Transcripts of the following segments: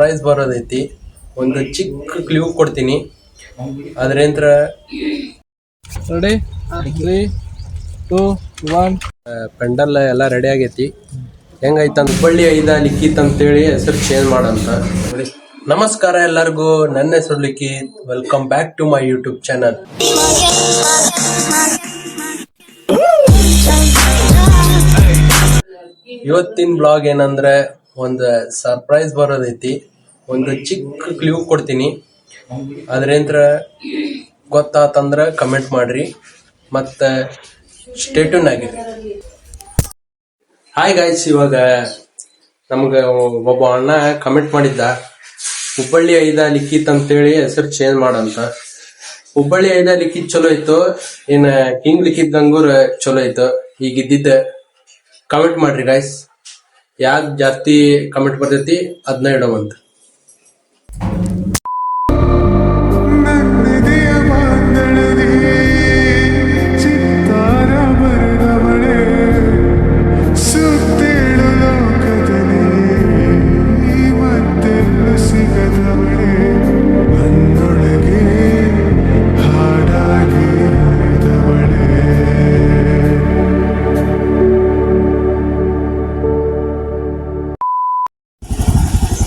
Price ಬರೋದೈತಿ. ಒಂದು ಚಿಕ್ಕ clue ಕೊಡ್ತೀನಿ. ಅದ್ರೇಂದ್ರ ready three two one pandal ಎಲ್ಲ ರೆಡಿ ಆಗೈತಿ. ಹೆಂಗೈತೆ ಅಂತ ಹುಬ್ಬಳ್ಳಿ ಐದ ಲಿಖಿತ್ ಅಂತೇಳಿ ಹೆಸರು ಚೇಂಜ್ ಮಾಡಂತ. ನಮಸ್ಕಾರ ಎಲ್ಲರಿಗೂ. ನನ್ನ ಹೆಸರು Likhith. Welcome back to my YouTube channel ಇವತ್ತಿನ ಬ್ಲಾಗ್ ಏನಂದ್ರೆ ಒಂದು ಸರ್ಪ್ರೈಸ್ ಬರೋದೈತಿ. ಒಂದು ಚಿಕ್ಕ ಕ್ಲೂ ಕೊಡ್ತೀನಿ. ಅದ್ರೇಂದ್ರ ಗೊತ್ತಾತಂದ್ರೆ ಕಮೆಂಟ್ ಮಾಡ್ರಿ. ಮತ್ತ ಸ್ಟೇಟ್ಯೂನ್ ಆಗಿರಿ. ಹಾಯ್ ಗಾಯ್ಸ್ ಇವಾಗ ನಮ್ಗ ಒಬ್ಬ ಅಣ್ಣ ಕಮೆಂಟ್ ಮಾಡಿದ್ದ. ಹುಬ್ಬಳ್ಳಿ ಐದ ಲಿಖಿತ್ ಅಂತೇಳಿ ಹೆಸರು ಚೇಂಜ್ ಮಾಡಂತ. ಹುಬ್ಬಳ್ಳಿ ಐದ ಲಿಖಿತ್ ಚಲೋ ಇತ್ತು. ಇನ್ನ ಕಿಂಗ್ ಲಿಖಿತ್ ಚಲೋ ಇತ್ತು. ಈಗ ಇದ್ದಿದ್ದ ಕಮೆಂಟ್ ಮಾಡ್ರಿ ಗಾಯ್ಸ್ ಯಾಕೆ ಜಾಸ್ತಿ ಕಮೆಂಟ್ ಬರ್ತೈತಿ ಅದನ್ನ ಇಡೋವಂತ.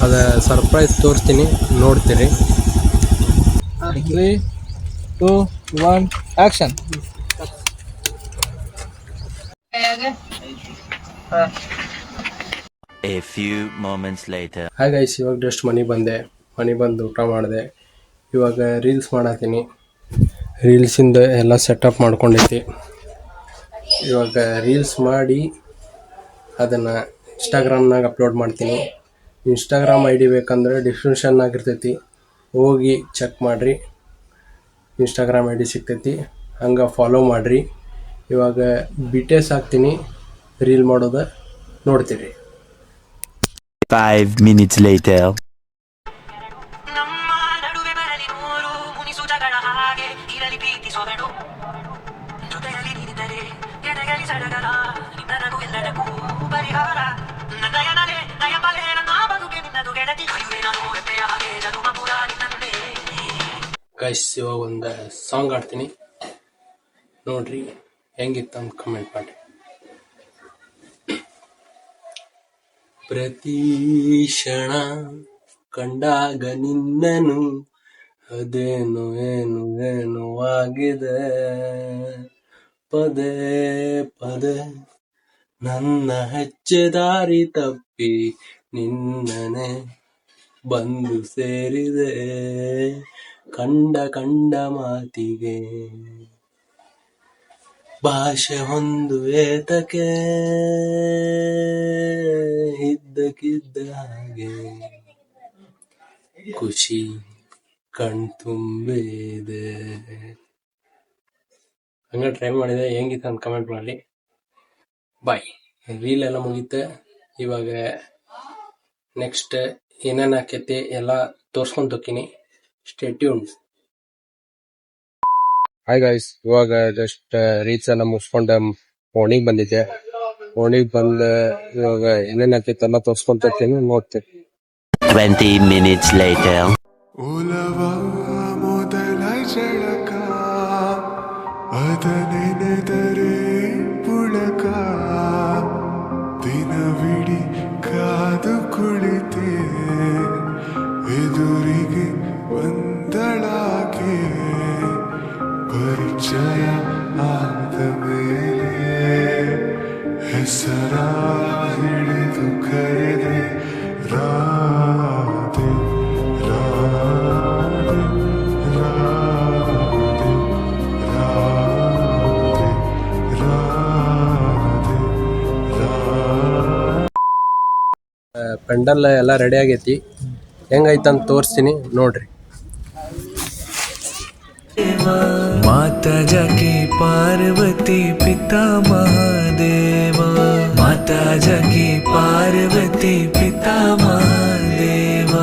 ಅದ ಸರ್ಪ್ರೈಸ್ ತೋರಿಸ್ತೀನಿ ನೋಡ್ತೀರಿ. Three two one action A few moments later. Hi guys ಇವಾಗ ಜಸ್ಟ್ ಮನೆ ಬಂದೆ. ಮನೆ ಬಂದು ಊಟ ಮಾಡಿದೆ. ಇವಾಗ ರೀಲ್ಸ್ ಮಾಡತ್ತೀನಿ ರೀಲ್ಸಿಂದ ಎಲ್ಲ ಸೆಟಪ್ ಮಾಡ್ಕೊಂಡೈತಿ ಇವಾಗ ರೀಲ್ಸ್ ಮಾಡಿ ಅದನ್ನು ಇನ್ಸ್ಟಾಗ್ರಾಮ್ನಾಗ ಅಪ್ಲೋಡ್ ಮಾಡ್ತೀನಿ. ಇನ್ಸ್ಟಾಗ್ರಾಮ್ ಐ ಡಿ ಬೇಕಂದ್ರೆ ಡಿಸ್ಕ್ರಿಪ್ಷನ್ನಾಗ ಆಗಿರ್ತೈತಿ. ಹೋಗಿ ಚೆಕ್ ಮಾಡಿರಿ. ಇನ್ಸ್ಟಾಗ್ರಾಮ್ ಐ ಡಿ ಸಿಗ್ತೈತಿ. ಹಂಗೆ ಫಾಲೋ ಮಾಡಿರಿ. ಇವಾಗ ಬಿ ಟಿ ಎಸ್ ಹಾಕ್ತೀನಿ. ರೀಲ್ ಮಾಡೋದು ನೋಡ್ತೀರಿ. Five minutes later. ಗೈಸ್ ಇವಾಗ ಒಂದು ಸಾಂಗ್ ಆಡ್ತೀನಿ ನೋಡ್ರಿ, ಹೆಂಗಿತ್ತು ಅಂತ ಕಮೆಂಟ್ ಮಾಡಿ. ಪ್ರತಿ ಕ್ಷಣ ಕಂಡಾಗ ನಿನ್ನನು ಅದೇನು, ಏನು ಏನು ಆಗಿದೆ? ಪದೇ ಪದೇ ನನ್ನ ದಾರಿ ತಪ್ಪಿ ನಿನ್ನನೆ ಬಂದು ಸೇರಿದೆ. ಕಂಡ ಕಂಡ ಮಾತಿಗೆ ಭಾಷೆ ಒಂದು ಏತಕ್ಕೆ ಇದ್ದಕ್ಕಿದ್ದ ಹಾಗೆ. ಖುಷಿ ಕಣ್ತುಂಬಿದೆ. ಹಂಗ ಟ್ರೈ ಮಾಡಿದೆ ಹೆಂಗಿತ್ತು ಅಂತ ಕಮೆಂಟ್ ಮಾಡಿ. ಬಾಯ್ ರೀಲ್ ಎಲ್ಲ ಮುಗೀತೆ. ಇವಾಗ ನೆಕ್ಸ್ಟ್ ಏನೇನು ಆಕೈತಿ ಎಲ್ಲ ತೋರ್ಸ್ಕೊಂಡು ಹೋಗ್ತೀನಿ. ಹಾಯ್ ಗೈಸ್ ಇವಾಗ ಜಸ್ಟ್ ರೀಚ್ ಎಲ್ಲ ಮುಗಿಸ್ಕೊಂಡು ಓಣಿಗೆ ಬಂದಿದ್ದೆ ಓಣಿಗೆ ಬಂದ ಇವಾಗ ಏನೇನ್ ಆಗ್ತೈತೆ ಎಲ್ಲ ತೋರ್ಸ್ಕೊಂತ ಇರ್ತೀನಿ ನೋಡ್ತೀನಿ. Twenty minutes later. ಉಲವ ಮೊದಲ ಜಳಕ ಅದನೆನೆದರೆ ಪುಳಕ ಪೆಂಡಲ್ ಎಲ್ಲ ರೆಡಿ ಆಗೈತಿ. ಹೆಂಗೈತೆ ಅಂತ ತೋರಿಸ್ತೀನಿ ನೋಡ್ರಿ. ಮಾತಾ ಜಾಕಿ ಪಾರ್ವತಿ ಪಿತಾ ಮಹಾದೇವ. ಮಾತಾ ಜಾಕಿ ಪಾರ್ವತಿ ಪಿತಾ ಮಹಾದೇವ.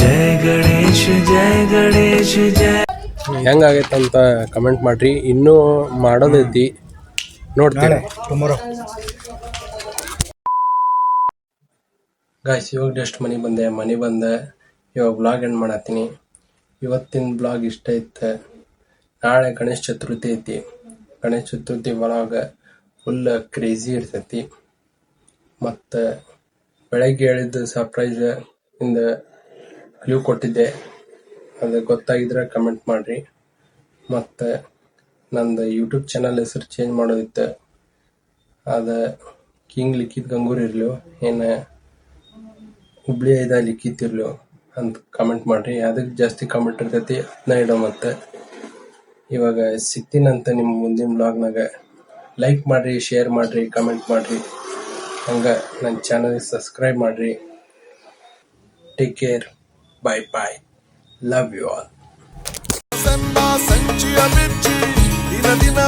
ಜಯ ಗಣೇಶ ಜಯ ಗಣೇಶ ಜಯ ಹೆಂಗಾಗೈತೆ ಅಂತ ಕಮೆಂಟ್ ಮಾಡ್ರಿ. ಇನ್ನೂ ಮಾಡೋದೈತಿ. ನೋಡ್ತೀನಿ. ಟುಮಾರೋ ಗಾಯ್ಸ್ ಇವಾಗ ಜಸ್ಟ್ ಮನೆಗೆ ಬಂದೆ. ಮನೆ ಬಂದೆ. ಇವಾಗ ಬ್ಲಾಗ್ ಎಂಡ್ ಮಾಡತ್ತೀನಿ. ಇವತ್ತಿನ ಬ್ಲಾಗ್ ಇಷ್ಟ ಇತ್ತು ನಾಳೆ ಗಣೇಶ ಚತುರ್ಥಿ ಐತಿ. Ganesha Chaturthi blog full crazy ಇರ್ತೈತಿ. ಮತ್ತು ಬೆಳಗ್ಗೆ ಹೇಳಿದ ಸರ್ಪ್ರೈಸ್ ಇಂದ ಕ್ಲೂ ಕೊಟ್ಟಿದ್ದೆ. ಅದು ಗೊತ್ತಾಗಿದ್ರೆ ಕಮೆಂಟ್ ಮಾಡ್ರಿ. ಮತ್ತು ನಂದು ಯೂಟ್ಯೂಬ್ ಚಾನಲ್ ಹೆಸರು ಚೇಂಜ್ ಮಾಡೋದಿತ್ತು. ಅದು ಕಿಂಗ್ ಲಿಖಿತ್ ಗಂಗೂರ್ ಇರ್ಲಿ ಏನು ಹುಬ್ಳಿ ಐದ ಲಿಖಿತ್ ಇರ್ಲು ಅಂತ ಕಮೆಂಟ್ ಮಾಡ್ರಿ. ಅದಕ್ಕೆ ಜಾಸ್ತಿ ಕಮೆಂಟ್ ಇರ್ತೈತಿ. ಅದನ್ನ ಇಡೋ ಮತ್ತೆ. ಇವಾಗ ಸಿಗ್ತೀನಂತ ನಿಮ್ಮ ಮುಂದಿನ ಬ್ಲಾಗ್ನಾಗ ಲೈಕ್ ಮಾಡ್ರಿ ಶೇರ್ ಮಾಡ್ರಿ ಕಮೆಂಟ್ ಮಾಡ್ರಿ. ಹಂಗೆ ನನ್ನ ಚಾನಲ್ಗೆ ಸಬ್ಸ್ಕ್ರೈಬ್ ಮಾಡ್ರಿ. Take care bye bye love you all ದಿನ